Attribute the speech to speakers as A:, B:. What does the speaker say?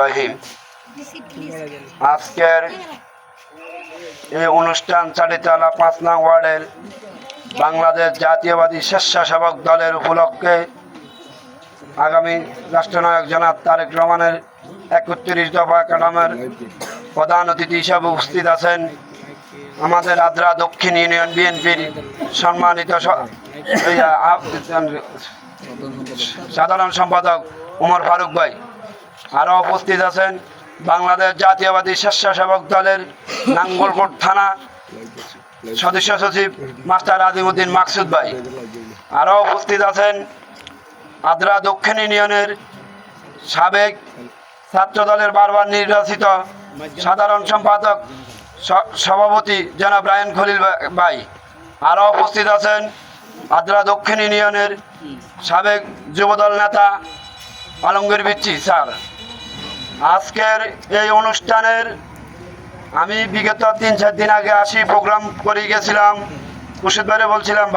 A: রহিম। আজকের এই অনুষ্ঠান চালিতালা পাঁচ নং ওয়ার্ডের বাংলাদেশ জাতীয়বাদী স্বেচ্ছাসেবক দলের উপলক্ষে আগামী রাষ্ট্রনায়ক জনাব তারেক রহমানের একত্রিশ দফা কাঠামের প্রধান অতিথি হিসাবে উপস্থিত আছেন আমাদের আদ্রা দক্ষিণ ইউনিয়ন বিএনপির সম্মানিত সাধারণ সম্পাদক উমর ফারুক ভাই। আরও উপস্থিত আছেন বাংলাদেশ জাতীয়বাদী স্বেচ্ছাসেবক দলের নাঙ্গলকোট থানা সদস্য সচিব মাস্টার আজিমুদ্দিন মাকসুদ ভাই। আরও উপস্থিত আছেন আদ্রা দক্ষিণ ইউনিয়নের সাবেক ছাত্র দলের বারবার নির্বাচিত সাধারণ সম্পাদক সভাপতি জনাব রায়ন খলিল ভাই। আরও উপস্থিত আছেন আদ্রা দক্ষিণ ইউনিয়নের সাবেক যুবদল নেতা আলমগীর বিচ্ছি স্যার। আজকের এই অনুষ্ঠানের আমি বিগত তিন চার দিন আগে আসি, প্রোগ্রাম করে গেছিলাম খুশিদ ভাইরে বলছিলাম